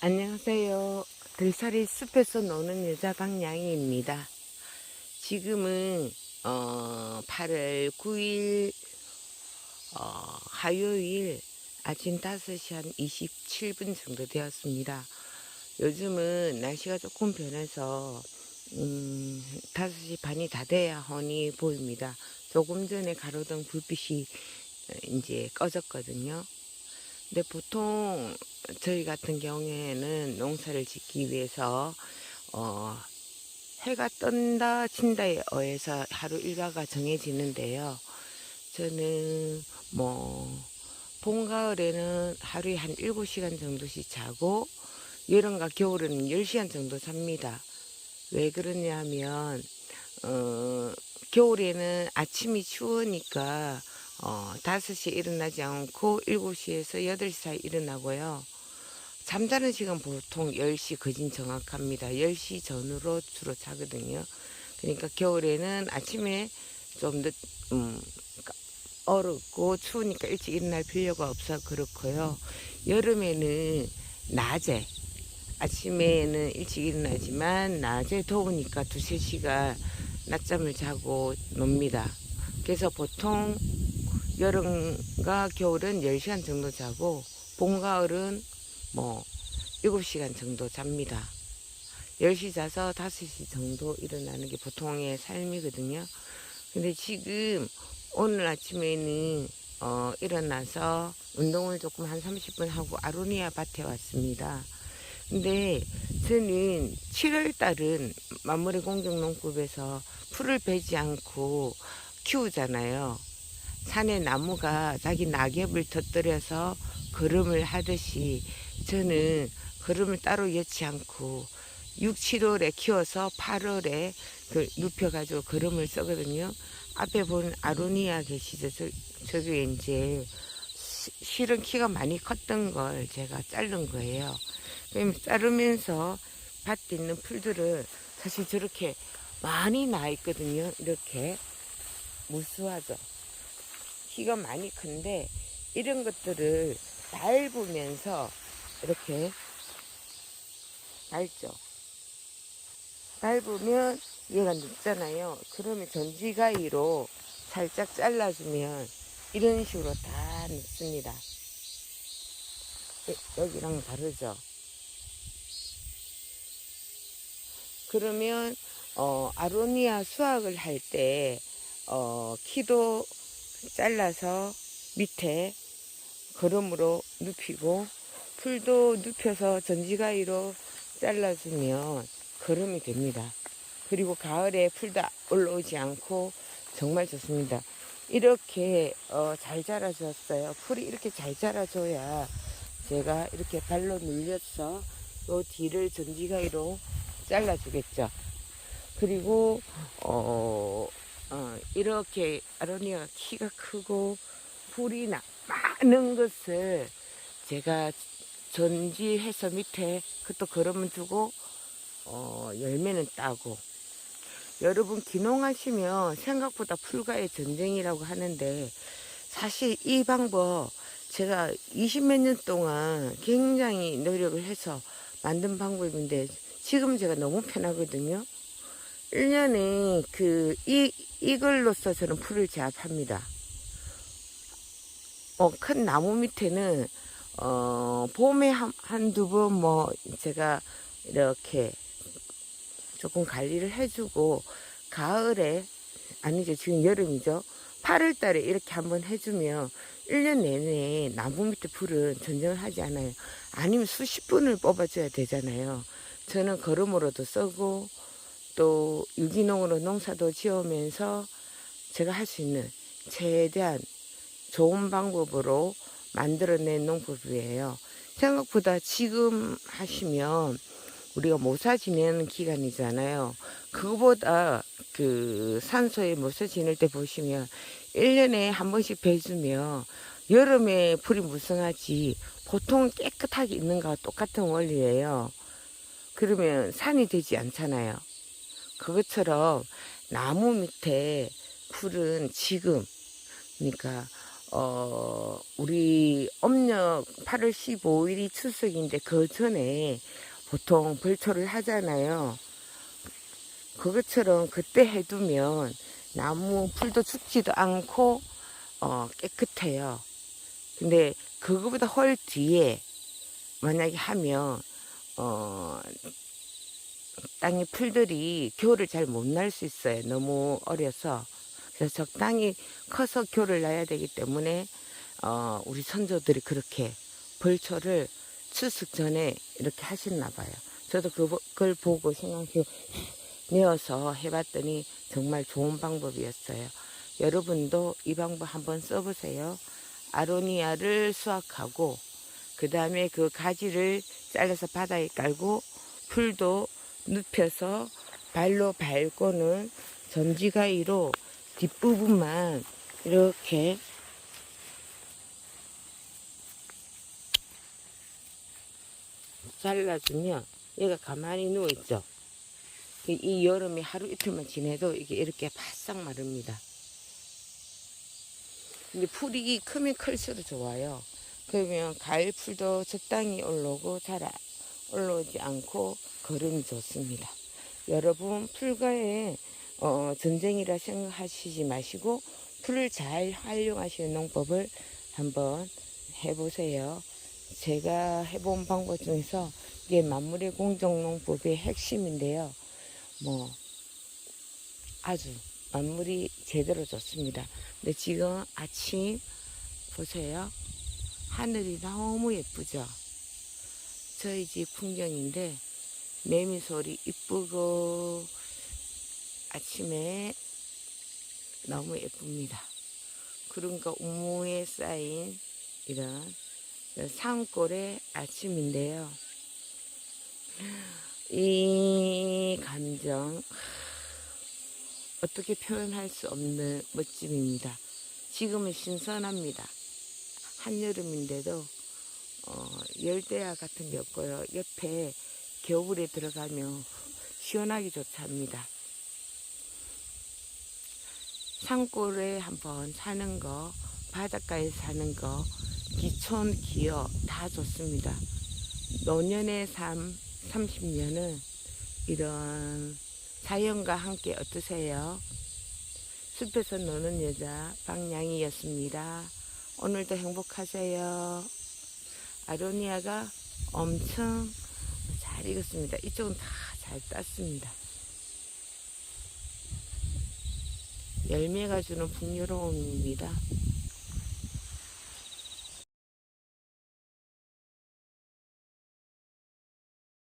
안녕하세요. 들살이 숲에서 노는 여자 방양이입니다. 지금은 어, 8월 9일 어, 화요일 아침 5시 한 27분 정도 되었습니다. 요즘은 날씨가 조금 변해서 음, 5시 반이 다 돼야 훤히 보입니다. 조금 전에 가로등 불빛이 어, 이제 꺼졌거든요. 근데 보통 저희 같은 경우에는 농사를 짓기 위해서 어, 해가 뜬다 친다에 의해서 하루 일과가 정해지는데요. 저는 뭐 봄, 가을에는 하루에 한 7시간 정도씩 자고 여름과 겨울에는 10시간 정도 잡니다. 왜 그러냐면 어, 겨울에는 아침이 추우니까 어, 5시에 일어나지 않고 7시에서 8시 사이 일어나고요. 잠자는 시간 보통 10시 거진 정확합니다. 10시 전후로 주로 자거든요. 그러니까 겨울에는 아침에 좀 늦, 음, 어렵고 추우니까 일찍 일어날 필요가 없어 그렇고요. 여름에는 낮에, 아침에는 일찍 일어나지만 낮에 더우니까 두세 시간 낮잠을 자고 놉니다. 그래서 보통 여름과 겨울은 10시간 정도 자고 봄, 가을은 뭐 7시간 정도 잡니다. 10시 자서 5시 정도 일어나는 게 보통의 삶이거든요. 근데 지금 오늘 아침에는 어, 일어나서 운동을 조금 한 30분 하고 아로니아 밭에 왔습니다. 근데 저는 7월 달은 만물의 공정농법에서 풀을 베지 않고 키우잖아요. 산에 나무가 자기 낙엽을 터뜨려서 걸음을 하듯이 저는 걸음을 따로 여치 않고 6, 7월에 키워서 8월에 그 눕혀가지고 걸음을 쓰거든요. 앞에 보는 아로니아 계시죠? 저, 저게 이제 시- 실은 키가 많이 컸던 걸 제가 자른 거예요. 그럼 자르면서 밭에 있는 풀들을 사실 저렇게 많이 나 있거든요. 이렇게 무수하죠. 키가 많이 큰데 이런 것들을 밟으면서 이렇게 밟죠. 밟으면 얘가 눕잖아요. 그러면 전지가위로 살짝 잘라주면 이런 식으로 다 눕습니다. 여- 여기랑 다르죠. 그러면 어, 아로니아 수확을 할 때 어, 키도 잘라서 밑에 거름으로 눕히고 풀도 눕혀서 전지가위로 잘라주면 거름이 됩니다. 그리고 가을에 풀도 올라오지 않고 정말 좋습니다. 이렇게 어, 잘 자라줬어요. 풀이 이렇게 잘 자라줘야 제가 이렇게 발로 눌려서 요 뒤를 전지가위로 잘라주겠죠. 그리고 어, 어, 이렇게 아로니아가 키가 크고 풀이 나, 많은 것을 제가 전지해서 밑에 그것도 걸으면 두고 어, 열매는 따고 여러분 기농하시면 생각보다 풀과의 전쟁이라고 하는데 사실 이 방법 제가 20몇 년 동안 굉장히 노력을 해서 만든 방법인데 지금 제가 너무 편하거든요. 1년에 그, 이, 이걸로써 저는 풀을 제압합니다. 어, 큰 나무 밑에는, 어, 봄에 한, 한두 번 뭐, 제가 이렇게 조금 관리를 해주고, 가을에, 아니죠. 지금 여름이죠. 8월 달에 이렇게 한번 해주면, 1년 내내 나무 밑에 풀은 전쟁을 하지 않아요. 아니면 수십 분을 뽑아줘야 되잖아요. 저는 걸음으로도 쓰고, 또 유기농으로 농사도 지으면서 제가 할 수 있는 최대한 좋은 방법으로 만들어낸 농법이에요. 생각보다 지금 하시면 우리가 모사 지내는 기간이잖아요. 그거보다 그 산소에 모사 지낼 때 보시면 1년에 한 번씩 배주면 여름에 풀이 무성하지 보통 깨끗하게 있는 거와 똑같은 원리예요. 그러면 산이 되지 않잖아요. 그것처럼 나무 밑에 풀은 지금 그러니까 어, 우리 음력 8월 15일이 추석인데 그 전에 보통 벌초를 하잖아요. 그것처럼 그때 해두면 나무 풀도 죽지도 않고 어, 깨끗해요. 근데 그거보다 헐 뒤에 만약에 하면 어, 땅의 풀들이 겨울을 잘못 날 수 있어요. 너무 어려서. 그래서 적당히 커서 겨울을 나야 되기 때문에 어, 우리 선조들이 그렇게 벌초를 추석 전에 이렇게 하셨나 봐요. 저도 그, 그걸 보고 생각해 내어서 해봤더니 정말 좋은 방법이었어요. 여러분도 이 방법 한번 써보세요. 아로니아를 수확하고 그 다음에 그 가지를 잘라서 바닥에 깔고 풀도 눕혀서 발로 밟고는 전지가위로 뒷부분만 이렇게 잘라주면 얘가 가만히 누워있죠. 이- 이 여름에 하루 이틀만 지내도 이게 이렇게 바싹 마릅니다. 근데 풀이 크면 클수록 좋아요. 그러면 가을 풀도 적당히 올라오고 잘 아- 올라오지 않고 걸음이 좋습니다. 여러분 풀과의 어, 전쟁이라 생각하시지 마시고 풀을 잘 활용하시는 농법을 한번 해보세요. 제가 해본 방법 중에서 이게 만물의 공정농법의 핵심인데요. 뭐 아주 만물이 제대로 좋습니다. 근데 지금 아침 보세요. 하늘이 너무 예쁘죠? 저희 집 풍경인데 매미 소리 이쁘고 아침에 너무 예쁩니다. 그런가 우무에 쌓인 이런 산골의 아침인데요. 이 감정 어떻게 표현할 수 없는 멋짐입니다. 지금은 신선합니다. 한여름인데도 어, 열대야 같은 게 없고요. 옆에 겨울에 들어가면 시원하기 좋답니다. 산골에 한번 사는 거, 바닷가에 사는 거, 기촌, 기어 다 좋습니다. 노년의 삶 30년은 이런 자연과 함께 어떠세요? 숲에서 노는 여자 방냥이였습니다. 오늘도 행복하세요. 아로니아가 엄청 잘 익었습니다. 이쪽은 다 잘 땄습니다. 열매가 주는 풍요로움입니다.